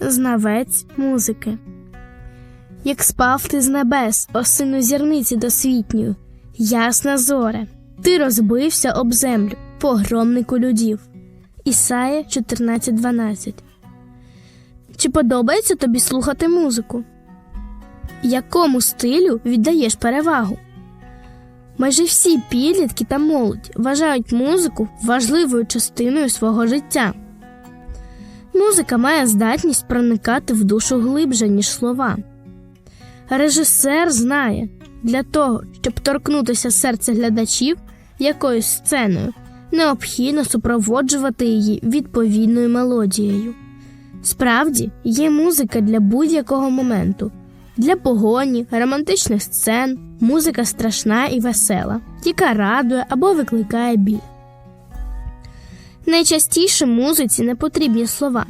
знавець музики. Як спав ти з небес, о сину зірниці досвітньою, ясна зоре, ти розбився об землю, погромнику людів. Ісая 14.12 Чи подобається тобі слухати музику? Якому стилю віддаєш перевагу? Майже всі підлітки та молодь вважають музику важливою частиною свого життя. Музика має здатність проникати в душу глибше, ніж слова. Режисер знає, для того, щоб торкнутися серця глядачів якоюсь сценою, необхідно супроводжувати її відповідною мелодією. Справді, є музика для будь-якого моменту, для погоні, романтичних сцен, музика страшна і весела, яка радує або викликає біль. Найчастіше музиці не потрібні слова.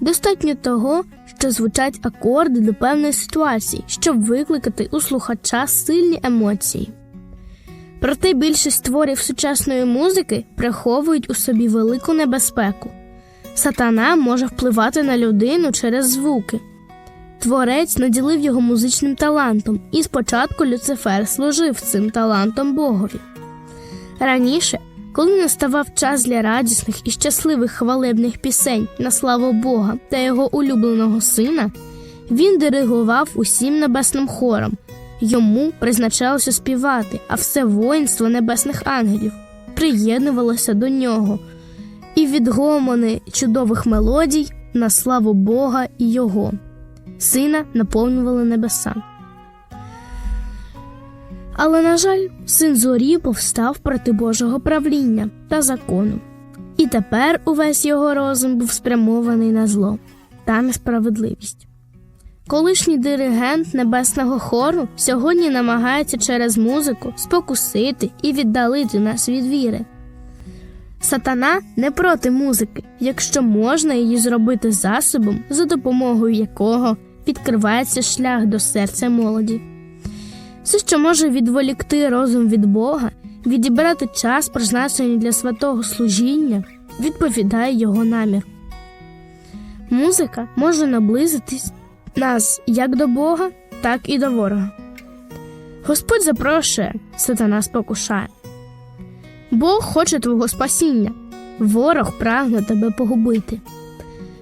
Достатньо того, що звучать акорди до певної ситуації, щоб викликати у слухача сильні емоції. Проте більшість творів сучасної музики приховують у собі велику небезпеку. Сатана може впливати на людину через звуки. Творець наділив його музичним талантом, і спочатку Люцифер служив цим талантом Богові. Раніше, коли наставав час для радісних і щасливих хвалебних пісень на славу Бога та його улюбленого сина, він диригував усім небесним хором. Йому призначалося співати, а все воїнство небесних ангелів приєднувалося до нього, і відгомони чудових мелодій на славу Бога і Його. Сина наповнювали небеса. Але, на жаль, син зорі повстав проти Божого правління та закону. І тепер увесь його розум був спрямований на зло та несправедливість. Колишній диригент небесного хору сьогодні намагається через музику спокусити і віддалити нас від віри. Сатана не проти музики, якщо можна її зробити засобом, за допомогою якого відкривається шлях до серця молоді. Все, що може відволікти розум від Бога, відібрати час, призначений для святого служіння, відповідає його намір. Музика може наблизитись нас як до Бога, так і до ворога. Господь запрошує, сатана спокушає. Бог хоче твого спасіння, ворог прагне тебе погубити.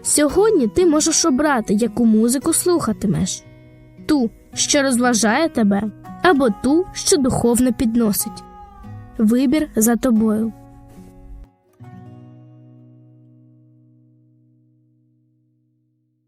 Сьогодні ти можеш обрати, яку музику слухатимеш ту, що розважає тебе, або ту, що духовно підносить. Вибір за тобою.